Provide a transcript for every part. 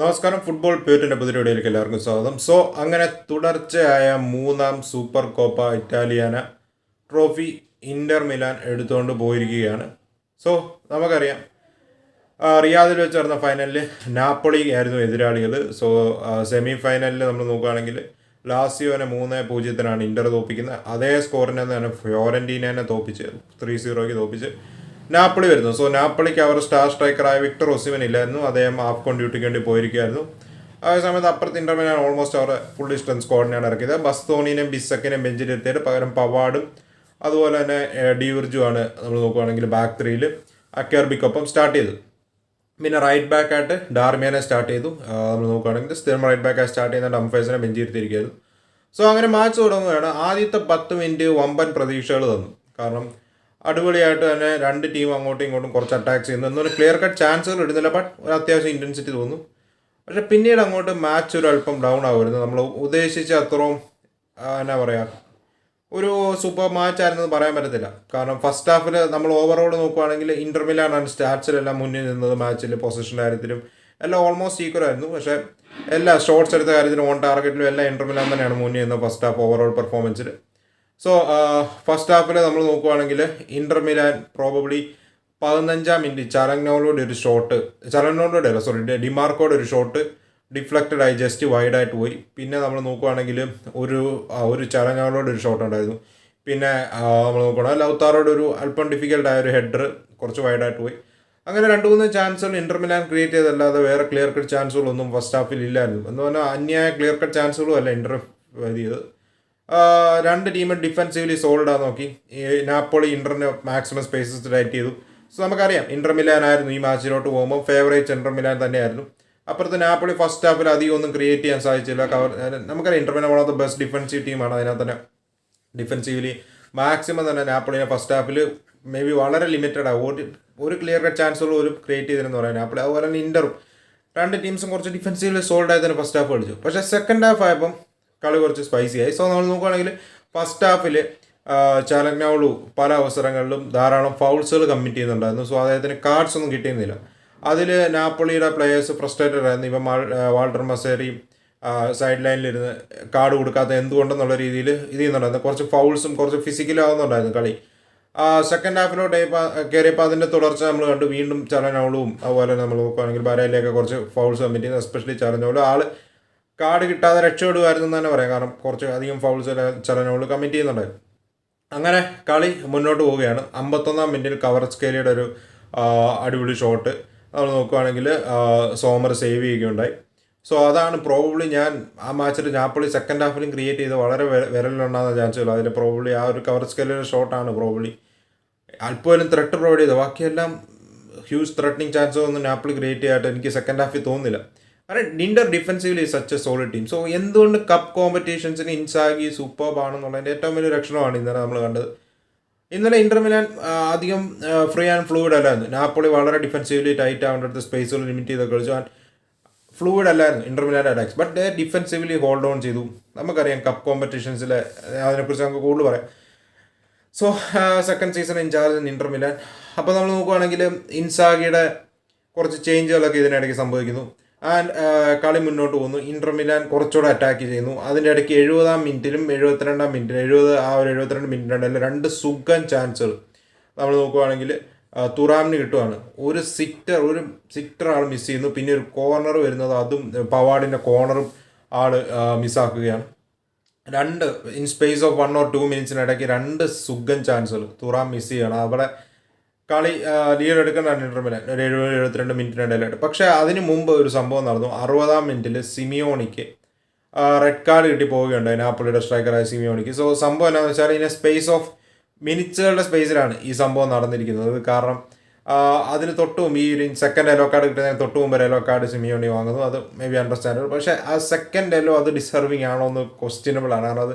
നമസ്കാരം. ഫുട്ബോൾ പേറ്റിന്റെ പുതിയ വീഡിയോയിലേക്ക് എല്ലാവർക്കും സ്വാഗതം. സോ അങ്ങനെ തുടർച്ചയായ മൂന്നാം super Coppa Italiana trophy Inter Milan എടുത്തുകൊണ്ട് പോയിരിക്കുകയാണ്. സോ നമുക്കറിയാം. റിയാദിൽ വെച്ച് നടന്ന ഫൈനലിൽ നാപ്പൊളി ആയിരുന്നു എതിരാളികൾ സോ സെമി ഫൈനലിൽ നമ്മൾ നോക്കുകയാണെങ്കിൽ ലാസിയോനെ മൂന്ന് പൂജ്യത്തിനാണ് ഇന്റർ തോപ്പിക്കുന്നത്. അതേ സ്കോറിനെ തന്നെ ഫ്യോറന്റീനെ തോപ്പിച്ച് ത്രീ സീറോയ്ക്ക് തോപ്പിച്ച് നാപ്പിളി വരുന്നു. സോ നാപ്പിളിക്ക് അവർ സ്റ്റാർ സ്ട്രൈക്കറായ വിക്ടർ ഒസിമൻ ഇല്ലായിരുന്നു. അദ്ദേഹം ഹാഫ് കോൺ ഡ്യൂട്ടിക്ക് വേണ്ടി പോയിരിക്കുകയായിരുന്നു. ആ സമയത്ത് അപ്പുറത്ത് ഇന്റർമിനാൻ ഓൾമോസ്റ്റ് അവർ ഫുൾ ഡിസ്റ്റൻസ് സ്ക്വാഡിനെയാണ് ഇറക്കിയത്. ബസ്തോണിനെയും ബിസക്കിനെയും ബെഞ്ചിലെത്തിയിട്ട് പകരം പവാഡും അതുപോലെ തന്നെ ഡിയൂർജു ആണ് നമ്മൾ നോക്കുകയാണെങ്കിൽ ബാക്ക് ത്രീയിൽ അക്കേർബിക്കൊപ്പം സ്റ്റാർട്ട് ചെയ്തു പിന്നെ റൈറ്റ് ബാക്ക് ആയിട്ട് ഡാർമിയനെ സ്റ്റാർട്ട് ചെയ്തു. നമ്മൾ നോക്കുകയാണെങ്കിൽ സ്ഥിരം റൈറ്റ് ബാക്ക് ആയി സ്റ്റാർട്ട് ചെയ്യുന്ന ഡംഫേഴ്സിനെ ബെഞ്ചിരുത്തിയിരിക്കുകയായിരുന്നു സോ അങ്ങനെ മാച്ച് തുടങ്ങുകയാണ്. ആദ്യത്തെ പത്ത് മിനിറ്റ് വമ്പൻ പ്രതീക്ഷകൾ തന്നു. കാരണം അടിപൊളിയായിട്ട് തന്നെ രണ്ട് ടീം അങ്ങോട്ടും ഇങ്ങോട്ടും കുറച്ച് അറ്റാക്സ് ചെയ്യുന്നു. എന്നൊരു ക്ലിയർ കട്ട് ചാൻസുകൾ ഇടുന്നില്ല ബട്ട് ഒരു അത്യാവശ്യം ഇന്റൻസിറ്റി തോന്നും പക്ഷെ പിന്നീട് അങ്ങോട്ട് മാച്ച് ഒരു അല്പം ഡൗൺ ആവുമായിരുന്നു. നമ്മൾ ഉദ്ദേശിച്ച അത്രയും എന്നാ പറയുക ഒരു സൂപ്പർ മാച്ച് ആയിരുന്നു പറയാൻ പറ്റത്തില്ല. കാരണം ഫസ്റ്റ് ഹാഫിൽ നമ്മൾ ഓവറോൾ നോക്കുവാണെങ്കിൽ ഇന്റർമിലാണ് സ്റ്റാറ്റ്സിലെല്ലാം മുന്നിൽ നിന്നത് മാച്ചിൽ പൊസിഷന്റെ കാര്യത്തിലും എല്ലാം ഓൾമോസ്റ്റ് ഈക്വൽ ആയിരുന്നു. പക്ഷേ എല്ലാ ഷോട്ട്സ് എടുത്ത കാര്യത്തിലും ഓൺ ടാർഗറ്റിലും എല്ലാം ഇന്റർമിലാൻ തന്നെയാണ് മുന്നിൽ നിന്നത് ഫസ്റ്റ് ഹാഫ് ഓവറോൾ പെർഫോമൻസിൽ സോ ഫസ്റ്റ് ഹാഫിൽ നമ്മൾ നോക്കുവാണെങ്കിൽ ഇന്റർമിലാൻ പ്രോബബ്ലി പതിനഞ്ചാം മിനിറ്റ് ചരങ്നോളോടെ ഒരു ഷോട്ട് ചരങ്നോളോടെ അല്ല സോറി ഡിമാർക്കോടെ ഒരു ഷോട്ട് ഡിഫ്ലക്റ്റഡ് ആയി ജസ്റ്റ് വൈഡ് ആയിട്ട് പോയി. പിന്നെ നമ്മൾ നോക്കുവാണെങ്കിൽ ഒരു ഒരു ചരങ്ങാളോട് ഒരു ഷോട്ട് ഉണ്ടായിരുന്നു. പിന്നെ നമ്മൾ നോക്കണം ലൗത്താറോട് ഒരു അല്പം ഡിഫിക്കൽട്ട് ആയ ഒരു ഹെഡർ കുറച്ച് വൈഡായിട്ട് പോയി. അങ്ങനെ രണ്ട് മൂന്ന് ചാൻസുകൾ ഇന്റർമിലാൻ ക്രിയേറ്റ് ചെയ്തല്ലാതെ വേറെ ക്ലിയർ കട്ട് ചാൻസുകളൊന്നും ഫസ്റ്റ് ഹാഫിൽ ഇല്ലായിരുന്നു. എന്ന് പറഞ്ഞാൽ അന്യായ ക്ലിയർ കട്ട് ചാൻസുകളും അല്ല ഇന്റർ ചെയ്തത്. രണ്ട് ടീമും ഡിഫെൻസീവ്ലി സോൾഡ് നോക്കി. നാപ്പോളി ഇന്ററിന് മാക്സിമം സ്പേസസ് ഡയറ്റ് ചെയ്തു. സോ നമുക്കറിയാം ഇന്റർ മിലാൻ ആയിരുന്നു ഈ മാച്ചിലോട്ട് പോകുമ്പോൾ ഫേവറേറ്റ് ഇന്റർ മിലാൻ തന്നെയായിരുന്നു. അപ്പുറത്ത് നാപ്പോളി ഫസ്റ്റ് ഹാഫിൽ അധികം ഒന്നും ക്രിയേറ്റ് ചെയ്യാൻ സാധിച്ചില്ല. കവർ നമുക്കറിയാം Inter Milan one of the best defensive ടീമാണ് അതിനകത്ത് തന്നെ ഡിഫെൻസീവ്ലി മാക്സിമം തന്നെ നാപ്പോളിനെ ഫസ്റ്റ് ഹാഫിൽ മേ ബി വളരെ ലിമിറ്റഡ് ആ. ഒരു ഒരു ക്ലിയർ കട്ട് ചാൻസുകൾ ഒരു ക്രിയേറ്റ് ചെയ്തിരുന്നു പറയാം നാപ്പോളി അതുപോലെ തന്നെ ഇന്ററും രണ്ട് ടീംസും കുറച്ച് ഡിഫൻസീവ്ലി സോൾഡ് ആയി തന്നെ ഫസ്റ്റ് ഹാഫ് കളിച്ചു. പക്ഷേ സെക്കൻഡ് ഹാഫ് ആയപ്പം കളി കുറച്ച് സ്പൈസി ആയി. സോ നമ്മൾ നോക്കുകയാണെങ്കിൽ ഫസ്റ്റ് ഹാഫിൽ ചാലഗ്നൗളു പല അവസരങ്ങളിലും ധാരാളം ഫൗൾസുകൾ കമ്മിറ്റ് ചെയ്യുന്നുണ്ടായിരുന്നു. സോ അദ്ദേഹത്തിന് കാർഡ്സ് ഒന്നും കിട്ടിയിരുന്നില്ല. അതിൽ നാപ്പൊളിയുടെ പ്ലെയേഴ്സ് ഫ്രസ്ട്രേറ്റഡ് ആയിരുന്നു. ഇപ്പം വാൾട്ടർ മസേരി സൈഡ് ലൈനിലിരുന്ന് കാർഡ് കൊടുക്കാത്ത എന്തുകൊണ്ടെന്നുള്ള രീതിയിൽ ഇത് ചെയ്യുന്നുണ്ടായിരുന്നു. കുറച്ച് ഫൗൾസും കുറച്ച് ഫിസിക്കലാവുന്നുണ്ടായിരുന്നു കളി. സെക്കൻഡ് ഹാഫിലോട്ട് കയറിയപ്പോൾ അതിന്റെ തുടർച്ച നമ്മൾ കണ്ടു. വീണ്ടും ചലനൗളും അതുപോലെ നമ്മൾ നോക്കുകയാണെങ്കിൽ ബരയിലേക്ക് കുറച്ച് ഫൗൾസ് കമ്മിറ്റ് ചെയ്യുന്നു എസ്പെഷ്യലി ചലനൗളും ആൾ കാർഡ് കിട്ടാതെ രക്ഷപ്പെടുമായിരുന്നു എന്ന് തന്നെ പറയാം. കാരണം കുറച്ച് അധികം ഫൗൾസ് ചലനങ്ങൾ കമ്മിറ്റ് ചെയ്യുന്നുണ്ടായിരുന്നു അങ്ങനെ കളി മുന്നോട്ട് പോവുകയാണ്. അമ്പത്തൊന്നാം മിനിറ്റിൽ കവർസ്കേലിയുടെ ഒരു ആ, അടിപൊളി ഷോട്ട് നമ്മൾ നോക്കുകയാണെങ്കിൽ സോമർ സേവ് ചെയ്യുകയുണ്ടായി. സോ അതാണ് പ്രോബ്ലി ഞാൻ ആ മാച്ചിൽ നാപ്പൊളി സെക്കൻഡ് ഹാഫിലും ക്രിയേറ്റ് ചെയ്ത് വളരെ വെ- വിരലിലുണ്ടാകുന്ന ചാൻസുകൾ അതിൽ പ്രോബ്ലി ആ ഒരു കവർ കവർസ്കേലിയുടെ ഷോട്ടാണ് പ്രോബ്ലി അല്പം ത്രെട്ട് പ്രൊവൈഡ് ചെയ്തത്. ബാക്കിയെല്ലാം ഹ്യൂജ് ത്രെട്ടനിങ് ചാൻസോ ഒന്നും നാപ്പിൾ ക്രിയേറ്റ് ചെയ്യായിട്ട് എനിക്ക് സെക്കൻഡ് ഹാഫിൽ തോന്നുന്നില്ല. നിൻഡർ defensively such a solid team so എന്തുകൊണ്ട് കപ്പ് കോമ്പറ്റീഷൻസിന് ഇൻസാഗി സൂപ്പർബ് ആണെന്നുള്ളതിന്റെ ഏറ്റവും വലിയ ലക്ഷണമാണ് ഇന്നലെ നമ്മൾ കണ്ടത്. ഇന്നലെ ഇന്റർ മിലാൻ അധികം ഫ്രീ ആൻഡ് ഫ്ലൂയിഡ് അല്ലായിരുന്നു. നാപ്പോളി വളരെ ഡിഫൻസീവ്ലി ടൈറ്റ് ആവേണ്ട അടുത്ത് സ്പേസുകൾ ലിമിറ്റ് ചെയ്ത് കളിച്ചു. ആൻഡ് ഫ്ലൂയിഡ് അല്ലായിരുന്നു Inter Milan attacks but defensively hold on ചെയ്തു. നമുക്കറിയാം കപ്പ് കോമ്പറ്റീഷൻസിലെ അതിനെക്കുറിച്ച് നമുക്ക് കൂടുതൽ പറയാം. So second season in charge Inter Milan അപ്പോൾ നമ്മൾ നോക്കുവാണെങ്കിൽ ഇൻസാഗിയുടെ കുറച്ച് ചേഞ്ചുകളൊക്കെ ഇതിനിടയ്ക്ക് സംഭവിക്കുന്നു. ആൻഡ് കളി മുന്നോട്ട് പോകുന്നു. ഇന്റർ മിലാൻ കുറച്ചുകൂടെ അറ്റാക്ക് ചെയ്യുന്നു. അതിന്റെ ഇടയ്ക്ക് എഴുപതാം മിനിറ്റിലും എഴുപത്തിരണ്ടാം മിനിറ്റിലും എഴുപത് ആ ഒരു എഴുപത്തിരണ്ട് മിനിറ്റിനിടയിൽ രണ്ട് സുഖം ചാൻസുകൾ നമ്മൾ നോക്കുവാണെങ്കിൽ തുറാമിന് കിട്ടുവാണ്. ഒരു സിറ്റർ ഒരു സിറ്റർ ആൾ മിസ് ചെയ്യുന്നു. പിന്നെ ഒരു കോർണർ വരുന്നത് അതും പവാഡിന്റെ കോർണറും ആൾ മിസ്സാക്കുകയാണ് രണ്ട് in space of one or two മിനിറ്റ്സിനിടയ്ക്ക് രണ്ട് സുഖം ചാൻസുകൾ തുറാം മിസ് ചെയ്യണം അവിടെ കളി ലീഡ് എടുക്കുന്നതാണ് ഇന്റർമിലാൻ ഒരു എഴുപത് എഴുപത്തിരണ്ട് മിനിറ്റിനിടയിലായിട്ട് പക്ഷേ അതിന് മുമ്പ് ഒരു സംഭവം നടന്നു. അറുപതാം മിനിറ്റിൽ സിമിയോണിക്ക് റെഡ് കാർഡ് കിട്ടി പോവുകയുണ്ടായി. നാപ്പിളിയുടെ സ്ട്രൈക്കറായ സിമിയോണിക്ക്. സോ സംഭവം എന്താണെന്ന് വെച്ചാൽ ഇതിനെ സ്പേസ് ഓഫ് മിനിറ്റ്സുകളുടെ സ്പേസിലാണ് ഈ സംഭവം നടന്നിരിക്കുന്നത്. കാരണം അതിന് തൊട്ട് ഈ ഒരു സെക്കൻഡ് എല്ലോ കാർഡ് കിട്ടുന്നതിന് തൊട്ട് മുമ്പ് എല്ലോ കാർഡ് സിമിയോണി വാങ്ങുന്നു. അത് മേ ബി അണ്ടർസ്റ്റാൻഡബിൾ പക്ഷേ ആ സെക്കൻഡ് എല്ലോ അത് ഡിസർവിങ് ആണോ എന്ന് ക്വസ്റ്റ്യനബിൾ ആണ്. കാരണം അത്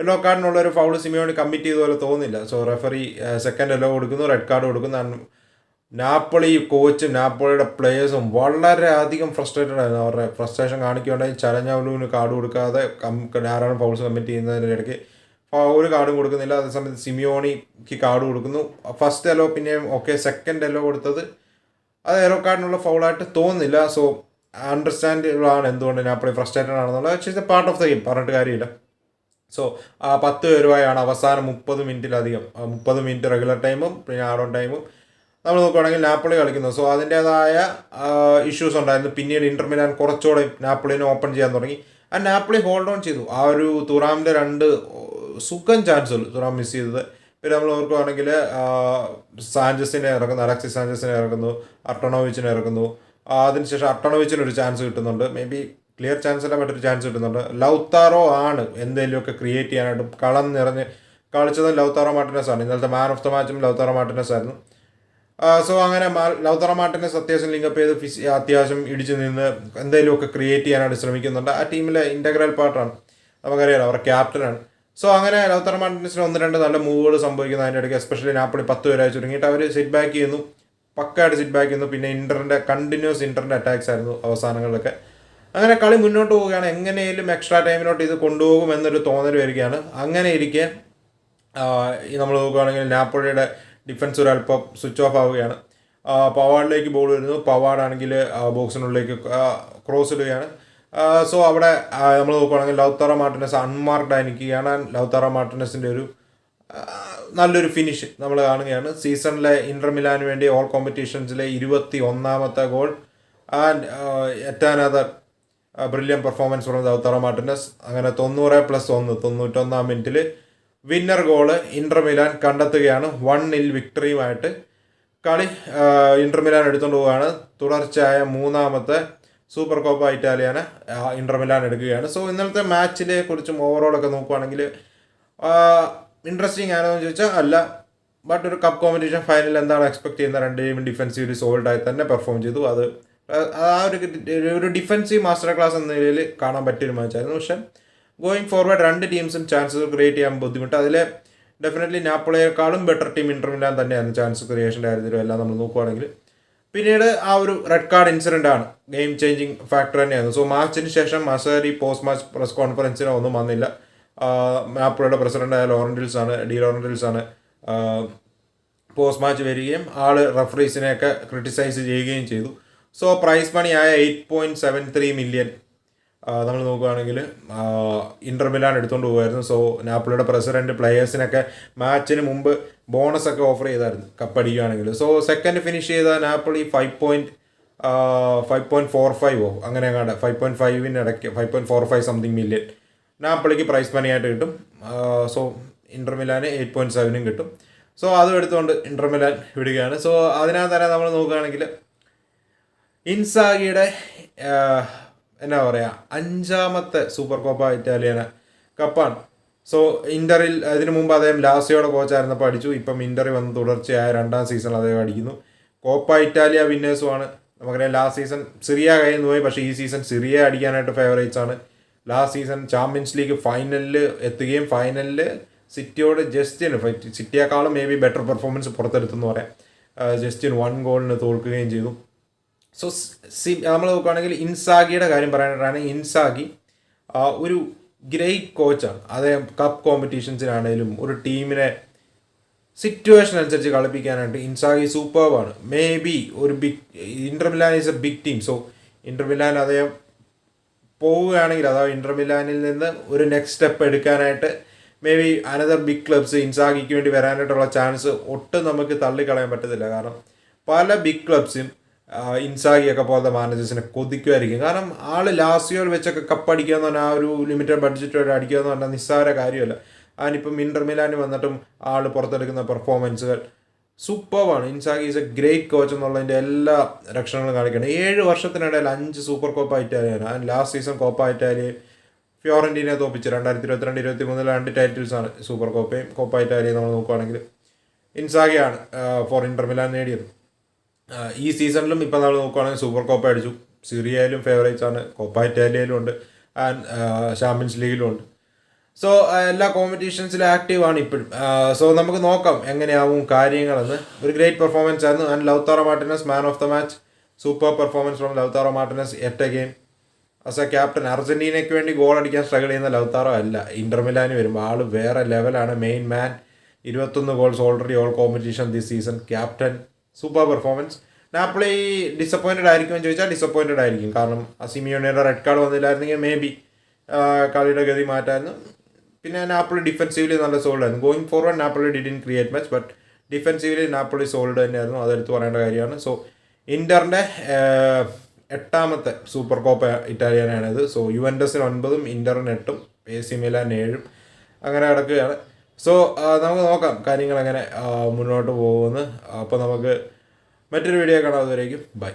യെല്ലോ കാർഡിനുള്ള ഒരു ഫൗൾ സിമിയോണി കമ്മിറ്റ് ചെയ്ത പോലെ തോന്നില്ല സോ റെഫറി സെക്കൻഡ് യെല്ലോ കൊടുക്കുന്നു റെഡ് കാർഡ് കൊടുക്കുന്നു. And കോച്ച് കോച്ചും പ്ലെയേഴ്സും വളരെ വളരെയധികം ഫ്രസ്ട്രേറ്റഡ് ആയിരുന്നു. അവരുടെ ഫ്രസ്ട്രേഷൻ കാണിക്കുകയുണ്ടായി ചലഞ്ഞവലുവിന് കാർഡ് കൊടുക്കാതെ കം- ധാരാളം ഫൗൾസ് കമ്മിറ്റ് ചെയ്യുന്നതിന്റെ ഇടയ്ക്ക് ഒരു കാർഡും കൊടുക്കുന്നില്ല. അതേസമയത്ത് സിമിയോണിക്ക് കാർഡ് കൊടുക്കുന്നു. ഫസ്റ്റ് എല്ലോ പിന്നെയും ഓക്കെ സെക്കൻഡ് എല്ലോ കൊടുത്തത് അത് എല്ലോ കാർഡിനുള്ള ഫൗളായിട്ട് തോന്നുന്നില്ല. സോ അണ്ടർസ്റ്റാൻഡബിൾ ആണ് എന്തുകൊണ്ട് നാപ്പിളി ഫ്രസ്ട്രേറ്റഡ് ആണെന്നുള്ളത്. പാർട്ട് ഓഫ് ദ ഗെയിം പറഞ്ഞിട്ട് കാര്യമില്ല. സോ ആ പത്ത് രൂപയാണ് അവസാനം മുപ്പത് മിനിറ്റിലധികം. മുപ്പത് മിനിറ്റ് റെഗുലർ ടൈമും പിന്നെ ആഡ് ടൈമും നമ്മൾ നോക്കുകയാണെങ്കിൽ നാപ്പിളി കളിക്കുന്നത് സോ അതിന്റേതായ ഇഷ്യൂസ് ഉണ്ടായിരുന്നു. പിന്നീട് ഇന്റർ മിലാൻ കുറച്ചുകൂടെ നാപ്പിളിനെ ഓപ്പൺ ചെയ്യാൻ തുടങ്ങി. ആ നാപ്പിളി ഹോൾഡ് ഓൺ ചെയ്തു. ആ ഒരു തുറാമിന്റെ രണ്ട് സുഖം ചാൻസുകൾ തുറാം മിസ് ചെയ്തത്. പിന്നെ നമ്മൾ ഓർക്കുകയാണെങ്കിൽ സാഞ്ചസിനെ ഇറക്കുന്നു. അലക്സി സാഞ്ചസിനെ ഇറക്കുന്നു. അർട്ടണോവിച്ചിനെ ഇറക്കുന്നു. അതിനുശേഷം അർട്ടണോവിച്ചിന് ഒരു ചാൻസ് കിട്ടുന്നുണ്ട്. മേ ബി ക്ലിയർ ചാൻസ് അല്ല മറ്റൊരു ചാൻസ് കിട്ടുന്നുണ്ട്. ലൗത്താറോ ആണ് എന്തെങ്കിലുമൊക്കെ ക്രിയേറ്റ് ചെയ്യാനായിട്ട് കളം നിറഞ്ഞ് കളിച്ചത് ലൗത്താറോ മാർട്ടിനസ് ആണ് ഇന്നലത്തെ മാൻ ഓഫ് ദ മാച്ചും ലൗത്താറോ മാർട്ടിനസ് ആയിരുന്നു സോ അങ്ങനെ ലൗത്താറോ മാർട്ടിനസ് അത്യാവശ്യം ലിങ്കപ്പ് ചെയ്ത് ഫിസ് അത്യാവശ്യം ഇടിച്ചു നിന്ന് എന്തെങ്കിലുമൊക്കെ ക്രിയേറ്റ് ചെയ്യാനായിട്ട് ശ്രമിക്കുന്നുണ്ട്. ആ ടീമിലെ ഇന്റഗ്രൽ പാർട്ടാണ് നമുക്കറിയാലോ അവരുടെ ക്യാപ്റ്റനാണ് സോ അങ്ങനെ ലൗത്താറോ മാർട്ടിനസിന് ഒന്ന് രണ്ട് നല്ല മൂവുകൾ സംഭവിക്കുന്നു അതിന്റെ ഇടയ്ക്ക് എസ്പെഷ്യലി നാപ്പിളി പത്ത് പേരായി ചുരുങ്ങിയിട്ട് അവർ സിറ്റ് ബാക്ക് ചെയ്യുന്നു. പക്കായിട്ട് സിറ്റ് ബാക്ക് ചെയ്യുന്നു. പിന്നെ ഇന്ററിന്റെ കണ്ടിന്യൂസ് ഇന്ററിന്റെ അറ്റാക്സ് ആയിരുന്നു അവസാനങ്ങളിലൊക്കെ. അങ്ങനെ കളി മുന്നോട്ട് പോവുകയാണ്. എങ്ങനെയും എക്സ്ട്രാ ടൈമിലോട്ട് ഇത് കൊണ്ടുപോകും എന്നൊരു തോന്നൽ വരികയാണ്. അങ്ങനെ ഇരിക്കെ നമ്മൾ നോക്കുകയാണെങ്കിൽ നാപ്പോളിയുടെ ഡിഫൻസ് ഒരു അല്പം സ്വിച്ച് ഓഫ് ആവുകയാണ്. പവാഡിലേക്ക് ബോൾ വരുന്നു. പവാഡാണെങ്കിൽ ബോക്സിനുള്ളിലേക്ക് ക്രോസ് ഇടുകയാണ്. സോ അവിടെ നമ്മൾ നോക്കുകയാണെങ്കിൽ ലൗത്താറ മാർട്ടിനസ് അൺമാർക്ഡായി നിൽക്കുകയാണ്. ലൗത്താറ മാർട്ടിനസിന്റെ ഒരു നല്ലൊരു ഫിനിഷ് നമ്മൾ കാണുകയാണ്. സീസണിലെ ഇന്റർ മിലാന് വേണ്ടി ഓൾ കോമ്പറ്റീഷൻസിലെ ഇരുപത്തി ഒന്നാമത്തെ goal and yet another brilliant performance from Lautaro Martinez അങ്ങനെ തൊണ്ണൂറ് പ്ലസ് ഒന്ന് തൊണ്ണൂറ്റൊന്നാം മിനിറ്റിൽ വിന്നർ ഗോൾ ഇന്റർ മിലാൻ കണ്ടെത്തുകയാണ്. വൺ ഇൽ വിക്ടറിയുമായിട്ട് കളി ഇന്റർ മിലാൻ എടുത്തുകൊണ്ട് പോവുകയാണ്. തുടർച്ചയായ മൂന്നാമത്തെ super Coppa Italiana Inter Milan എടുക്കുകയാണ്. സോ ഇന്നലത്തെ മാച്ചിനെ കുറിച്ചും ഓവറോളൊക്കെ നോക്കുവാണെങ്കിൽ ഇൻട്രസ്റ്റിംഗ് ആണോ എന്ന് ചോദിച്ചാൽ അല്ല. ബട്ട് ഒരു കപ്പ് കോമ്പറ്റീഷൻ ഫൈനൽ എന്താണ് എക്സ്പെക്ട് ചെയ്യുന്ന? രണ്ട് ടീമും ഡിഫൻസീവ്ലി സോൾഡായി തന്നെ പെർഫോം ചെയ്തു. അത് ആ ഒരു ഒരു ഡിഫൻസീവ് മാസ്റ്റർ ക്ലാസ് എന്ന നിലയിൽ കാണാൻ പറ്റിയൊരു മാച്ചായിരുന്നു പക്ഷെ ഗോയിങ് ഫോർവേഡ് രണ്ട് ടീംസും ചാൻസസ് ക്രിയേറ്റ് ചെയ്യാൻ ബുദ്ധിമുട്ട്. അതിൽ ഡെഫിനറ്റ്ലി നാപ്പിളയെക്കാളും ബെറ്റർ ടീം ഇന്റർ മിലാൻ തന്നെയായിരുന്നു ചാൻസ് ക്രിയേഷന്റെ കാര്യത്തിലും എല്ലാം നമ്മൾ നോക്കുവാണെങ്കിൽ. പിന്നീട് ആ ഒരു റെഡ് കാർഡ് ഇൻസിഡന്റ് ആണ്. ഗെയിം ചേഞ്ചിങ് ഫാക്ടർ തന്നെയായിരുന്നു. സോ മാച്ചിന് ശേഷം മസേരി പോസ്റ്റ് മാച്ച് പ്രസ് കോൺഫറൻസിനോ ഒന്നും വന്നില്ല. നാപ്പിളയുടെ പ്രസിഡന്റായ ലോറൻഡിൽസ് ആണ് ഡി ലോറൻഡിൽസ് ആണ് പോസ്റ്റ് മാച്ച് വരികയും ആൾ റഫറീസിനെയൊക്കെ ക്രിട്ടിസൈസ് ചെയ്യുകയും ചെയ്തു. സോ പ്രൈസ് മണി ആയ eight point seven three million നമ്മൾ നോക്കുകയാണെങ്കിൽ ഇന്റർമിലാണ് എടുത്തുകൊണ്ട് പോകുമായിരുന്നു സോ നാപ്പിളിയുടെ പ്രസിഡന്റ് പ്ലെയേഴ്സിനൊക്കെ മാച്ചിന് മുമ്പ് ബോണസ് ഒക്കെ ഓഫർ ചെയ്തായിരുന്നു കപ്പടിക്കുകയാണെങ്കിൽ സോ സെക്കൻഡ് ഫിനിഷ് ചെയ്ത Napoli five point five point four ഫൈവോ അങ്ങനെ അങ്ങാണ്ട് ഫൈവ് പോയിന്റ് ഫൈവിന് ഇടയ്ക്ക് five point four five something million നാപ്പിളിക്ക് prize മണിയായിട്ട് കിട്ടും. സോ ഇന്റർമിലാന് എയ്റ്റ് പോയിന്റ് സെവനും കിട്ടും. സോ അതും എടുത്തുകൊണ്ട് ഇന്റർമിലാൻ വിടുകയാണ്. സോ അതിനകത്ത് തന്നെ നമ്മൾ നോക്കുകയാണെങ്കിൽ ഇൻസാഗിയുടെ എന്നാ പറയുക അഞ്ചാമത്തെ സൂപ്പർ കോപ്പ ഇറ്റാലിയന കപ്പാണ്. സോ ഇന്ററിൽ അതിനു മുമ്പ് അദ്ദേഹം ലാസിയോടെ കോച്ചായിരുന്നപ്പോൾ അടിച്ചു. ഇപ്പം ഇന്ററി വന്ന് തുടർച്ചയായ രണ്ടാം സീസൺ അദ്ദേഹം അടിക്കുന്നു. കോപ്പ ഇറ്റാലിയ വിന്നേഴ്സുമാണ്. നമുക്കറിയാം ലാസ്റ്റ് സീസൺ സിറിയ കഴിഞ്ഞു പോയി. പക്ഷേ ഈ സീസൺ സിറിയ അടിക്കാനായിട്ട് ഫേവറേറ്റ്സ് ആണ്. ലാസ്റ്റ് സീസൺ ചാമ്പ്യൻസ് ലീഗ് ഫൈനലിൽ എത്തുകയും ഫൈനലിൽ സിറ്റിയോട് ജസ്റ്റിന് സിറ്റിയേക്കാളും മേ ബി ബെറ്റർ പെർഫോമൻസ് പുറത്തെടുത്തെന്ന് പറയാം. ജസ്റ്റിൻ വൺ ഗോളിന് തോൽക്കുകയും ചെയ്തു. സോ സി നമ്മൾ നോക്കുകയാണെങ്കിൽ ഇൻസാഗിയുടെ കാര്യം പറയാനായിട്ടാണെങ്കിൽ ഇൻസാഗി ഒരു ഗ്രേറ്റ് കോച്ചാണ്. അദ്ദേഹം കപ്പ് കോമ്പറ്റീഷൻസിനാണേലും ഒരു ടീമിനെ സിറ്റുവേഷൻ അനുസരിച്ച് കളിപ്പിക്കാനായിട്ട് ഇൻസാഗി സൂപ്പർബാണ് മേ ബി ഒരു big Inter Milan is a big team so Inter Milan അദ്ദേഹം പോവുകയാണെങ്കിൽ അഥവാ ഇന്റർമിലാനിൽ നിന്ന് ഒരു നെക്സ്റ്റ് സ്റ്റെപ്പ് എടുക്കാനായിട്ട് may be another big clubs ഇൻസാഗിക്ക് വേണ്ടി വരാനായിട്ടുള്ള ചാൻസ് ഒട്ടും നമുക്ക് തള്ളിക്കളയാൻ പറ്റത്തില്ല. കാരണം പല ബിഗ് ക്ലബ്സും ഇൻസാഗിയൊക്കെ പോലത്തെ മാനേജേഴ്സിനെ കൊതിക്കുമായിരിക്കും. കാരണം ആൾ ലാസിയോൽ വെച്ചൊക്കെ കപ്പ് എന്ന് പറഞ്ഞാൽ ആ ഒരു ലിമിറ്റഡ് ബഡ്ജറ്റോടെ അടിക്കുക എന്ന് പറഞ്ഞാൽ നിസ്സാര കാര്യമല്ല. അതിനിപ്പം ഇന്റർ വന്നിട്ടും ആൾ പുറത്തെടുക്കുന്ന പെർഫോമൻസുകൾ സൂപ്പർവാണ് Inzaghi is a great coach എന്നുള്ളതിന്റെ എല്ലാ രക്ഷണങ്ങളും കാണിക്കണം. ഏഴ് വർഷത്തിനിടയിൽ അഞ്ച് super Coppa ഇറ്റാലിയാണ് and last season Coppa Italia ഫ്യോറന്റീനെ തോപ്പിച്ച്. രണ്ടായിരത്തി ഇരുപത്തിരണ്ട് ഇരുപത്തി മൂന്നിൽ രണ്ട് ടൈറ്റിൽസാണ് സൂപ്പർ കോപ്പയും കോപ്പ് ഇറ്റാലിയയും നമ്മൾ നോക്കുകയാണെങ്കിൽ ഇൻസാഗിയാണ് ഫോർ ഇന്റർ മിലാൻ നേടിയത്. ഈ സീസണിലും ഇപ്പം നമ്മൾ നോക്കുകയാണെങ്കിൽ സൂപ്പർ കോപ്പ അടിച്ചു. സിറിയയിലും ഫേവറേറ്റ്സ് ആണ്. കോപ്പ ഇറ്റാലിയയിലും ഉണ്ട്. ആൻഡ് ചാമ്പ്യൻസ് ലീഗിലും ഉണ്ട്. സോ എല്ലാ കോമ്പറ്റീഷൻസിലും ആക്റ്റീവ് ആണ് ഇപ്പോഴും. സോ നമുക്ക് നോക്കാം എങ്ങനെയാവും കാര്യങ്ങളെന്ന്. ഒരു ഗ്രേറ്റ് പെർഫോമൻസ് ആയിരുന്നു. And Lautaro Martinez man of the match super performance from Lautaro Martinez at game as a captain അർജന്റീനയ്ക്ക് വേണ്ടി ഗോൾ അടിക്കാൻ സ്ട്രഗിൾ ചെയ്യുന്ന ലൗത്താറോ അല്ല. ഇന്റർ മിലാന് വരുമ്പോൾ ആൾ വേറെ ലെവലാണ് മെയിൻ മാൻ ഇരുപത്തൊന്ന് goals already all competition this season captain super performance. Napoli disappointed ആയിരിക്കുമെന്ന് ചോദിച്ചാൽ ഡിസപ്പോയിന്റഡ് ആയിരിക്കും. കാരണം സിമിയോണിയുടെ റെഡ് കാർഡ് വന്നില്ലായിരുന്നെങ്കിൽ മേ ബി കളിയുടെ ഗതി മാറ്റായിരുന്നു പിന്നെ നാപ്പിളി ഡിഫെൻസീവ്ലി നല്ല സോൾഡ് ആയിരുന്നു. Going forward Napoli didn't create much but defensively Napoli solid തന്നെയായിരുന്നു. അതെടുത്ത് പറയേണ്ട കാര്യമാണ്. സോ ഇന്ററിന്റെ എട്ടാമത്തെ സൂപ്പർ കോപ്പ് ഇറ്റാലിയനാണിത്. സോ യു എൻ യുവൻഡസിന് ഒൻപതും ഇന്ററിന് എട്ടും എ സി മിലാൻ ഏഴും. അങ്ങനെ കിടക്കുകയാണ് സോ നമുക്ക് നോക്കാം കാര്യങ്ങൾ എങ്ങനെ മുന്നോട്ട് പോകുമെന്ന് അപ്പോൾ നമുക്ക് മറ്റൊരു വീഡിയോ കാണാം. അതുവരേക്കും ബൈ